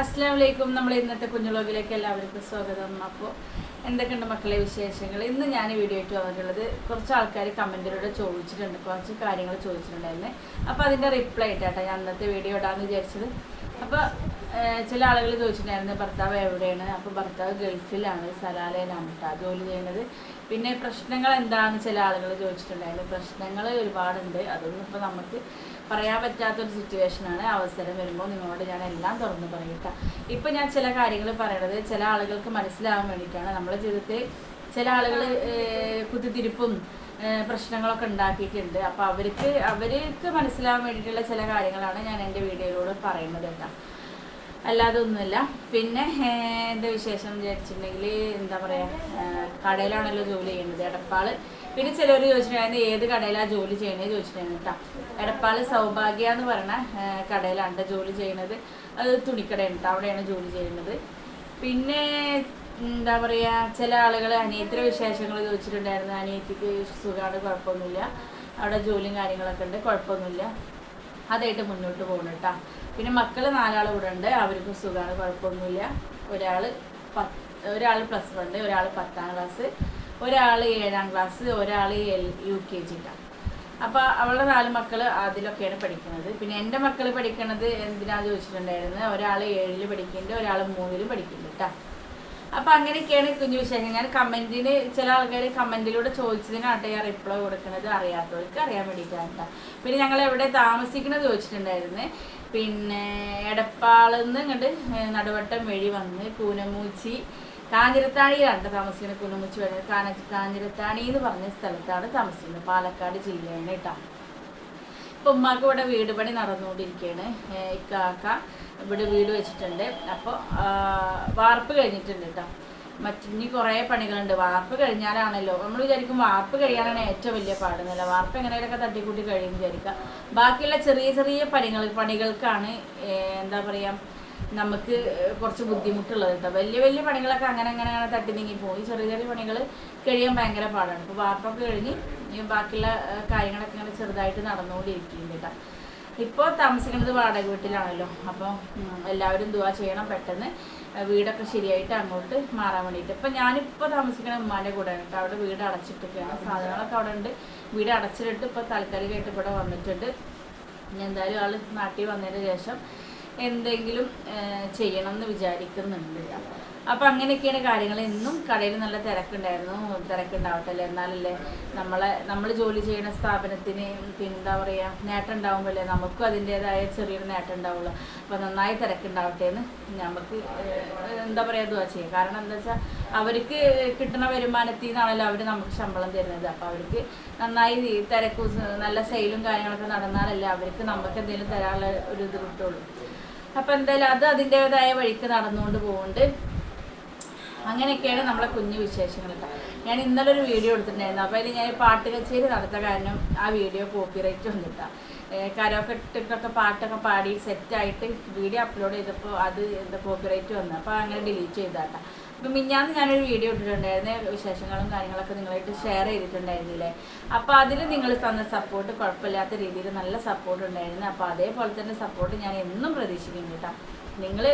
അസ്സാം വലൈക്കും നമ്മൾ ഇന്നത്തെ കുഞ്ഞുളോഗിലേക്ക് എല്ലാവർക്കും സ്വാഗതം. അപ്പോൾ എന്തൊക്കെയുണ്ട് മക്കളെ വിശേഷങ്ങൾ? ഇന്ന് ഞാൻ വീഡിയോ ആയിട്ട് വന്നിട്ടുള്ളത് കുറച്ച് ആൾക്കാർ കമന്റിലൂടെ ചോദിച്ചിട്ടുണ്ട്. കുറച്ച് കാര്യങ്ങൾ ചോദിച്ചിട്ടുണ്ടായിരുന്നു. അപ്പോൾ അതിന്റെ റിപ്ലൈ ആയിട്ടാട്ടോ ഞാൻ അന്നത്തെ വീഡിയോ ഇടാമെന്ന് വിചാരിച്ചത്. അപ്പോൾ ചില ആളുകൾ ചോദിച്ചിട്ടുണ്ടായിരുന്നു ഭർത്താവ് എവിടെയാണ്? അപ്പോൾ ഭർത്താവ് ഗൾഫിലാണ് സലാലയിലാണ് കേട്ടോ ജോലി ചെയ്യുന്നത്. പിന്നെ പ്രശ്നങ്ങൾ എന്താണെന്ന് ചില ആളുകൾ ചോദിച്ചിട്ടുണ്ടായിരുന്നു. പ്രശ്നങ്ങൾ ഒരുപാടുണ്ട്. അതൊന്നും ഇപ്പോൾ നമുക്ക് പറയാൻ പറ്റാത്തൊരു സിറ്റുവേഷനാണ് അവസരം വരുമ്പോൾ നിങ്ങളോട് ഞാൻ എല്ലാം തുറന്നു പറയട്ടെ. ഇപ്പം ഞാൻ ചില കാര്യങ്ങൾ പറയണത് ചില ആളുകൾക്ക് മനസ്സിലാവാൻ വേണ്ടിയിട്ടാണ്. നമ്മുടെ ജീവിതത്തിൽ ചില ആളുകൾ കുത്തിത്തിരിപ്പും പ്രശ്നങ്ങളൊക്കെ ഉണ്ടാക്കിയിട്ടുണ്ട്. അപ്പോൾ അവർക്ക് അവർക്ക് മനസ്സിലാവാൻ വേണ്ടിയിട്ടുള്ള ചില കാര്യങ്ങളാണ് ഞാൻ എന്റെ വീഡിയോയിലൂടെ പറയുന്നത് കേട്ടോ. അല്ലാതെ ഒന്നുമില്ല. പിന്നെ എന്താ വിശേഷം വിചാരിച്ചിട്ടുണ്ടെങ്കിൽ എന്താ പറയുക കടയിലാണല്ലോ ജോലി ചെയ്യുന്നത് എടപ്പാൾ. പിന്നെ ചിലർ ചോദിച്ചിട്ടുണ്ടായിരുന്നു ഏത് കടയിലാണ് ജോലി ചെയ്യണേ ചോദിച്ചിട്ടുണ്ടായിരുന്നു കേട്ടോ എടപ്പാൾ സൗഭാഗ്യ എന്ന് പറയുന്ന കടയിലാണ് ജോലി ചെയ്യുന്നത്. അത് തുണിക്കടയാണ് കേട്ടോ അവിടെയാണ് ജോലി ചെയ്യുന്നത്. പിന്നെ എന്താ പറയുക ചില ആളുകൾ അനിയത്തിയുടെ വിശേഷങ്ങൾ ചോദിച്ചിട്ടുണ്ടായിരുന്നു. അനിയത്തിക്ക് സുഖമാണ് കുഴപ്പമൊന്നുമില്ല. അവിടെ ജോലിയും കാര്യങ്ങളൊക്കെ ഉണ്ട് കുഴപ്പമൊന്നുമില്ല. അതായിട്ട് മുന്നോട്ട് പോകണം കേട്ടോ. പിന്നെ മക്കൾ നാലാൾ ഇവിടെ ഉണ്ട്. അവർക്കും സുഖമാണ് കുഴപ്പമൊന്നുമില്ല. ഒരാൾ പത്ത് ഒരാൾ പ്ലസ് വൺ ഒരാൾ പത്താം ക്ലാസ് ഒരാൾ ഏഴാം ക്ലാസ് ഒരാൾ എൽ യു കെ ജി അപ്പോൾ അവളുടെ നാല് മക്കൾ അതിലൊക്കെയാണ് പഠിക്കുന്നത്. പിന്നെ എന്റെ മക്കൾ പഠിക്കണത് എന്തിനാ ചോദിച്ചിട്ടുണ്ടായിരുന്നു? ഒരാൾ ഏഴിൽ പഠിക്കുന്നുണ്ട് ഒരാൾ മൂന്നിൽ പഠിക്കുന്നുണ്ട് കേട്ടോ അപ്പൊ അങ്ങനെയൊക്കെയാണ് കുഞ്ഞു വിശേഷം ഞാൻ കമന്റിന് ചില ആൾക്കാർ കമന്റിലൂടെ ചോദിച്ചതിനാട്ടെ ഞാൻ റിപ്ലൈ കൊടുക്കുന്നത് അറിയാത്തവർക്ക് അറിയാൻ വേണ്ടിയിട്ടാണ് പിന്നെ ഞങ്ങൾ എവിടെ താമസിക്കുന്നത് ചോദിച്ചിട്ടുണ്ടായിരുന്നു. പിന്നെ എടപ്പാളെന്ന് ഇങ്ങോട്ട് നടുവട്ടം വഴി വന്ന് കൂനമൂച്ചി കാഞ്ഞിരത്താണിയിലാണ് താമസിക്കുന്നത് കൂനമൂച്ചി വഴി കാഞ്ഞിരത്താണി എന്ന് പറഞ്ഞ സ്ഥലത്താണ് താമസിക്കുന്നത്. പാലക്കാട് ജില്ലയാണ് കേട്ടോ ഉമ്മാക്ക് ഇവിടെ വീട് പണി നടന്നുകൊണ്ടിരിക്കുകയാണ്. ഇക്കാക്ക ഇവിടെ വീട് വെച്ചിട്ടുണ്ട്. അപ്പോൾ വാർപ്പ് കഴിഞ്ഞിട്ടുണ്ട് കേട്ടോ. മറ്റിനി കുറേ പണികളുണ്ട്. വാർപ്പ് കഴിഞ്ഞാലാണല്ലോ. നമ്മൾ വിചാരിക്കും വാർപ്പ് കഴിയാനാണ് ഏറ്റവും വലിയ പാടുന്നില്ല. വാർപ്പ് എങ്ങനെയൊക്കെ തട്ടിക്കൂട്ടി കഴിയും വിചാരിക്കുക. ബാക്കിയുള്ള ചെറിയ ചെറിയ പണികൾ പണികൾക്കാണ് എന്താ പറയുക നമുക്ക് കുറച്ച് ബുദ്ധിമുട്ടുള്ളത് കേട്ടോ വലിയ വലിയ പണികളൊക്കെ അങ്ങനെ അങ്ങനെ അങ്ങനെ തട്ടി നീങ്ങി പോയി. ചെറിയ ചെറിയ പണികൾ കഴിയാൻ ഭയങ്കര പാടാണ്. ഇപ്പോൾ വാർപ്പൊക്കെ കഴിഞ്ഞ് ബാക്കിയുള്ള കാര്യങ്ങളൊക്കെ ഇങ്ങനെ ചെറുതായിട്ട് നടന്നുകൊണ്ടിരിക്കുന്നുണ്ട് കേട്ടോ ഇപ്പോൾ താമസിക്കുന്നത് വാടക വീട്ടിലാണല്ലോ. അപ്പോൾ എല്ലാവരും ദുവാ ചെയ്യണം പെട്ടെന്ന്. വീടൊക്കെ ശരിയായിട്ട് അങ്ങോട്ട് മാറാൻ വേണ്ടിയിട്ട്. ഇപ്പം ഞാനിപ്പോൾ താമസിക്കുന്ന ഉമ്മാന്റെ കൂടെയാണ് കേട്ടോ അവിടെ വീട് അടച്ചിട്ടൊക്കെയാണ്. സാധനങ്ങളൊക്കെ അവിടെ ഉണ്ട്. വീട് അടച്ചിട്ടിട്ട് ഇപ്പോൾ താൽക്കാലികമായിട്ട് ഇവിടെ വന്നിട്ടുണ്ട്. ഇനി എന്തായാലും ആൾ നാട്ടിൽ വന്നതിന് ശേഷം എന്തെങ്കിലും ചെയ്യണം എന്ന് വിചാരിക്കുന്നുണ്ട്. അപ്പം അങ്ങനെയൊക്കെയാണ് കാര്യങ്ങൾ. ഇന്നും കടയിൽ നല്ല തിരക്കുണ്ടായിരുന്നു. തിരക്കുണ്ടാവട്ടെ അല്ലേ എന്നാലല്ലേ നമ്മളെ നമ്മൾ ജോലി ചെയ്യുന്ന സ്ഥാപനത്തിന് പിന്നെ എന്താ പറയുക നേട്ടം ഉണ്ടാവുമ്പോഴല്ലേ നമുക്കും അതിന്റേതായ ചെറിയൊരു നേട്ടം ഉണ്ടാവുള്ളൂ അപ്പോൾ നന്നായി തിരക്കുണ്ടാവട്ടെ എന്ന് നമുക്ക് എന്താ പറയുക അതുവാ ചെയ്യുക കാരണം എന്താ വെച്ചാൽ അവർക്ക് കിട്ടുന്ന വരുമാനത്തിൽ നിന്നാണല്ലോ അവർ നമുക്ക് ശമ്പളം തരുന്നത്. അപ്പോൾ അവർക്ക് നന്നായി തിരക്കും നല്ല സെയിലും കാര്യങ്ങളൊക്കെ നടന്നാലല്ലേ അവർക്ക് നമുക്ക് എന്തെങ്കിലും തരാനുള്ള ഒരു ഇത് കിട്ടുള്ളൂ. അപ്പോൾ എന്തായാലും അത് അതിന്റേതായ വഴിക്ക് നടന്നുകൊണ്ട് പോകുന്നുണ്ട് അങ്ങനെയൊക്കെയാണ് നമ്മളെ കുഞ്ഞു വിശേഷങ്ങൾ ഞാൻ ഇന്നലെ ഒരു വീഡിയോ എടുത്തിട്ടുണ്ടായിരുന്നു. അപ്പോൾ അതിൽ ഞാൻ പാട്ട് കച്ചേരി നടത്ത കാരണം ആ വീഡിയോ കോപ്പിറൈറ്റ് വന്നിട്ടാ. കരോക്കെട്ടൊക്കെ പാട്ടൊക്കെ പാടി സെറ്റായിട്ട് വീഡിയോ അപ്ലോഡ് ചെയ്തപ്പോൾ അത് എന്താ കോപ്പിറൈറ്റ് വന്നു. അപ്പോൾ അങ്ങനെ ഡിലീറ്റ് ചെയ്താട്ടാ. അപ്പം മിഞ്ഞാന്ന് ഞാനൊരു വീഡിയോ ഇട്ടിട്ടുണ്ടായിരുന്നു വിശേഷങ്ങളും കാര്യങ്ങളൊക്കെ നിങ്ങളായിട്ട് ഷെയർ ചെയ്തിട്ടുണ്ടായിരുന്നില്ലേ? അപ്പോൾ അതിൽ നിങ്ങൾ തന്ന സപ്പോർട്ട് കുഴപ്പമില്ലാത്ത രീതിയിൽ നല്ല സപ്പോർട്ട് ഉണ്ടായിരുന്നു. അപ്പോൾ അതേപോലെ തന്നെ സപ്പോർട്ട് ഞാൻ എന്നും പ്രതീക്ഷിക്കുന്നു കേട്ടോ. നിങ്ങൾ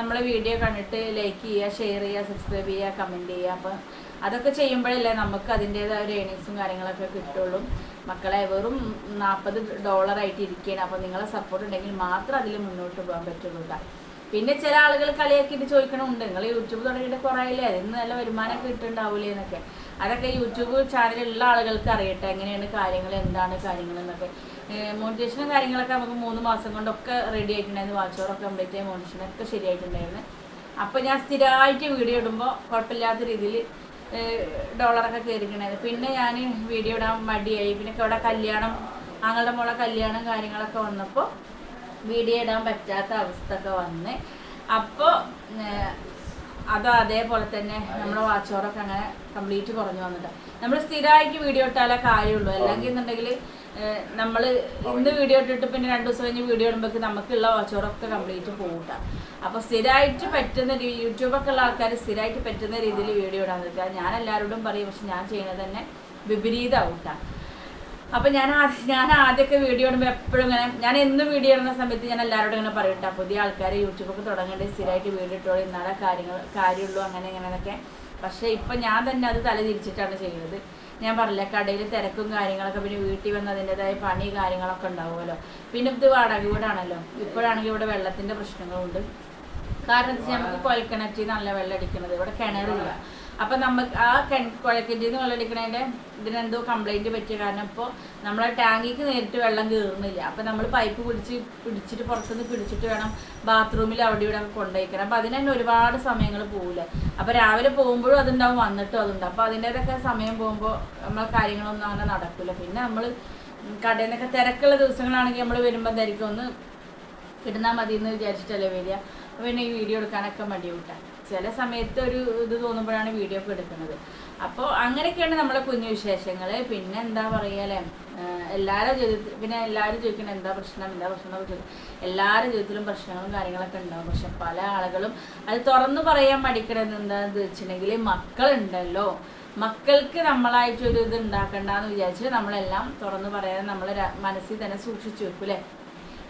നമ്മളെ വീഡിയോ കണ്ടിട്ട് ലൈക്ക് ചെയ്യുക ഷെയർ ചെയ്യുക സബ്സ്ക്രൈബ് ചെയ്യുക കമന്റ് ചെയ്യുക. അപ്പം അതൊക്കെ ചെയ്യുമ്പോഴല്ലേ നമുക്ക് അതിന്റേതായ ഒരു ഏണിങ്സും കാര്യങ്ങളൊക്കെ കിട്ടുള്ളൂ. മക്കളെ വെറും നാൽപ്പത് ഡോളറായിട്ട് ഇരിക്കുകയാണ്. അപ്പോൾ നിങ്ങളെ സപ്പോർട്ട് ഉണ്ടെങ്കിൽ മാത്രം അതിൽ മുന്നോട്ട് പോകാൻ പറ്റുള്ളൂ കേട്ടോ. പിന്നെ ചില ആളുകൾ കളിയാക്കിയിട്ട് ചോദിക്കണമുണ്ട് നിങ്ങൾ യൂട്യൂബ് തുടങ്ങിയിട്ട് കുറയില്ലേ? അതിൽ നിന്ന് നല്ല വരുമാനം കിട്ടുന്നുണ്ടാവില്ലേ എന്നൊക്കെ. അതൊക്കെ യൂട്യൂബ് ചാനലുള്ള ആളുകൾക്ക് അറിയട്ടെ. എങ്ങനെയാണ് കാര്യങ്ങൾ എന്താണ് കാര്യങ്ങൾ എന്നൊക്കെ. മോണിറ്റേഷനും കാര്യങ്ങളൊക്കെ നമുക്ക് മൂന്ന് മാസം കൊണ്ടൊക്കെ റെഡി ആയിട്ടുണ്ടായിരുന്നു. വാച്ചോറൊക്കെ കംപ്ലീറ്റ് ആയി. മോണിറ്റേഷനൊക്കെ ശരിയായിട്ടുണ്ടായിരുന്നു. അപ്പോൾ ഞാൻ സ്ഥിരമായിട്ട് വീഡിയോ ഇടുമ്പോൾ കുഴപ്പമില്ലാത്ത രീതിയിൽ ഡോളറൊക്കെ കയറിക്കണായിരുന്നു പിന്നെ ഞാൻ വീഡിയോ ഇടാൻ മടിയായി. പിന്നെ അവിടെ കല്യാണം ആങ്ങളുടെ മോളെ കല്യാണം കാര്യങ്ങളൊക്കെ വന്നപ്പോൾ വീഡിയോ ഇടാൻ പറ്റാത്ത അവസ്ഥ ഒക്കെ വന്ന് അപ്പോൾ അത് അതേപോലെ തന്നെ നമ്മുടെ വാച്ചോറൊക്കെ അങ്ങനെ കംപ്ലീറ്റ് കുറഞ്ഞു വന്നിട്ട്. നമ്മൾ സ്ഥിരമായിട്ട് വീഡിയോ ഇട്ടാലേ കാര്യമുള്ളൂ. അല്ലെങ്കിൽ എന്നുണ്ടെങ്കിൽ നമ്മൾ ഇന്ന് വീഡിയോ ഇട്ടിട്ട് പിന്നെ രണ്ട് ദിവസം കഴിഞ്ഞ് വീഡിയോ ഇടുമ്പോഴേക്ക് നമുക്കുള്ള വാച്ചോറൊക്കെ കംപ്ലീറ്റ് പോകട്ടെ അപ്പോൾ സ്ഥിരമായിട്ട് പറ്റുന്ന യൂട്യൂബൊക്കെ ഉള്ള ആൾക്കാർ സ്ഥിരമായിട്ട് പറ്റുന്ന രീതിയിൽ വീഡിയോ ഇടാൻ നിൽക്കുക. ഞാൻ എല്ലാവരോടും പറയും പക്ഷെ ഞാൻ ചെയ്യുന്നത് തന്നെ വിപരീതമാവൂട്ടാ. അപ്പൊ ഞാൻ ഞാൻ ആദ്യമൊക്കെ വീഡിയോ ഇടുമ്പോൾ എപ്പോഴും ഇങ്ങനെ ഞാൻ എന്നും വീഡിയോ ഇടുന്ന സമയത്ത് ഞാൻ എല്ലാവരോടും ഇങ്ങനെ പറയട്ടെ പുതിയ ആൾക്കാരെ യൂട്യൂബൊക്കെ തുടങ്ങേണ്ട സ്ഥിരമായിട്ട് വീഡിയോ ഇട്ടോളൂ ഇന്നാളെ കാര്യങ്ങൾ കാര്യമുള്ളൂ അങ്ങനെ ഇങ്ങനെയൊക്കെ പക്ഷേ ഇപ്പം ഞാൻ തന്നെ അത് തല തിരിച്ചിട്ടാണ് ചെയ്യുന്നത് ഞാൻ പറഞ്ഞില്ല കടയിൽ തിരക്കും കാര്യങ്ങളൊക്കെ പിന്നെ വീട്ടിൽ വന്ന് അതിന്റെതായ പണി കാര്യങ്ങളൊക്കെ ഉണ്ടാവുമല്ലോ. പിന്നെ ഇത് വാടക വീടാണല്ലോ. ഇപ്പോഴാണെങ്കിൽ ഇവിടെ വെള്ളത്തിന്റെ പ്രശ്നങ്ങളുണ്ട്. കാരണം നമുക്ക് കുഴൽക്കിണറ്റിൽ നല്ല വെള്ളം അടിക്കുന്നത്. ഇവിടെ കിണറില്ല. അപ്പം നമുക്ക് ആ കുഴക്കിന്റെ നിന്ന് വെള്ളം അടിക്കണതിന്റെ ഇതിനെന്തോ കംപ്ലൈന്റ് പറ്റിയ കാരണം ഇപ്പോൾ നമ്മളെ ടാങ്കിക്ക് നേരിട്ട് വെള്ളം കയറുന്നില്ല അപ്പം നമ്മൾ പൈപ്പ് പിടിച്ച് പിടിച്ചിട്ട് പുറത്തുനിന്ന് പിടിച്ചിട്ട് വേണം ബാത്റൂമിൽ അവിടെ ഇവിടെ കൊണ്ടുപോയിക്കണം അപ്പം അതിന് തന്നെ ഒരുപാട് സമയങ്ങൾ പോകില്ല അപ്പോൾ രാവിലെ പോകുമ്പോഴും അതുണ്ടാവും വന്നിട്ടും അതുണ്ട് അപ്പോൾ അതിന്റെതൊക്കെ സമയം പോകുമ്പോൾ നമ്മളെ കാര്യങ്ങളൊന്നും അങ്ങനെ നടക്കില്ല പിന്നെ നമ്മൾ കടയിൽ നിന്നൊക്കെ തിരക്കുള്ള ദിവസങ്ങളാണെങ്കിൽ നമ്മൾ വരുമ്പോൾ എന്തായിരിക്കും? ഒന്ന് കിട്ടുന്നാൽ മതി എന്ന് വിചാരിച്ചിട്ടല്ലേ വരിക. പിന്നെ ഈ വീഡിയോ എടുക്കാനൊക്കെ മടി കൂട്ടാൻ ചില സമയത്ത് ഒരു ഇത് തോന്നുമ്പോഴാണ് വീഡിയോ ഒക്കെ എടുക്കുന്നത്. അപ്പോൾ അങ്ങനെയൊക്കെയാണ് നമ്മളെ കുഞ്ഞു വിശേഷങ്ങൾ പിന്നെ എന്താ പറയുക എല്ലാവരുടെ ജീവിതത്തിൽ പിന്നെ എല്ലാവരും ചോദിക്കണം എന്താ പ്രശ്നം? എന്താ പ്രശ്നം എന്നൊക്കെ ചോദിക്കും എല്ലാവരുടെ ജീവിതത്തിലും പ്രശ്നങ്ങളും കാര്യങ്ങളൊക്കെ ഉണ്ടാവും. പക്ഷെ പല ആളുകളും അത് തുറന്നു പറയാൻ മടിക്കണത് എന്താണെന്ന് വെച്ചിട്ടുണ്ടെങ്കിൽ മക്കളുണ്ടല്ലോ. മക്കൾക്ക് നമ്മളായിട്ടൊരു ഇത് ഉണ്ടാക്കണ്ടെന്ന് വിചാരിച്ചിട്ട് നമ്മളെല്ലാം തുറന്നു പറയാതെ നമ്മളെ മനസ്സിൽ തന്നെ സൂക്ഷിച്ചു വെക്കും അല്ലേ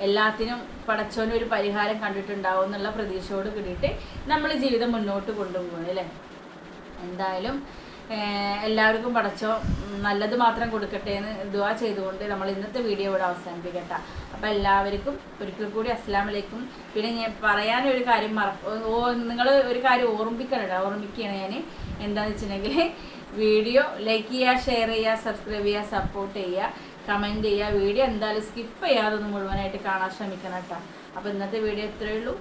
എല്ലാത്തിനും പടച്ചോനും ഒരു പരിഹാരം കണ്ടിട്ടുണ്ടാവും എന്നുള്ള പ്രതീക്ഷയോട് കൂടിയിട്ട് നമ്മൾ ജീവിതം മുന്നോട്ട് കൊണ്ടുപോകണം അല്ലേ? എന്തായാലും എല്ലാവർക്കും പടച്ചോ നല്ലത് മാത്രം കൊടുക്കട്ടെ എന്ന് ദുവാ ചെയ്തുകൊണ്ട് നമ്മൾ ഇന്നത്തെ വീഡിയോ ഇവിടെ അവസാനിപ്പിക്കട്ടെ. അപ്പോൾ എല്ലാവർക്കും ഒരിക്കൽ കൂടി അസ്സാം വലൈക്കും പിന്നെ ഞാൻ പറയാനൊരു കാര്യം മറ ഓ നിങ്ങൾ ഒരു കാര്യം ഓർമ്മിക്കണം ഓർമ്മിക്കുകയാണ് ഞാൻ. എന്താണെന്ന് വെച്ചിട്ടുണ്ടെങ്കിൽ വീഡിയോ ലൈക്ക് ചെയ്യുക ഷെയർ ചെയ്യുക സബ്സ്ക്രൈബ് ചെയ്യുക സപ്പോർട്ട് ചെയ്യുക. കമന്റ് ചെയ്യുക വീഡിയോ എന്തായാലും സ്കിപ്പ് ചെയ്യാതെ ഒന്ന് മുഴുവനായിട്ട് കാണാൻ ശ്രമിക്കണം കേട്ടോ. അപ്പോൾ ഇന്നത്തെ വീഡിയോ ഇത്രയേ ഉള്ളൂ.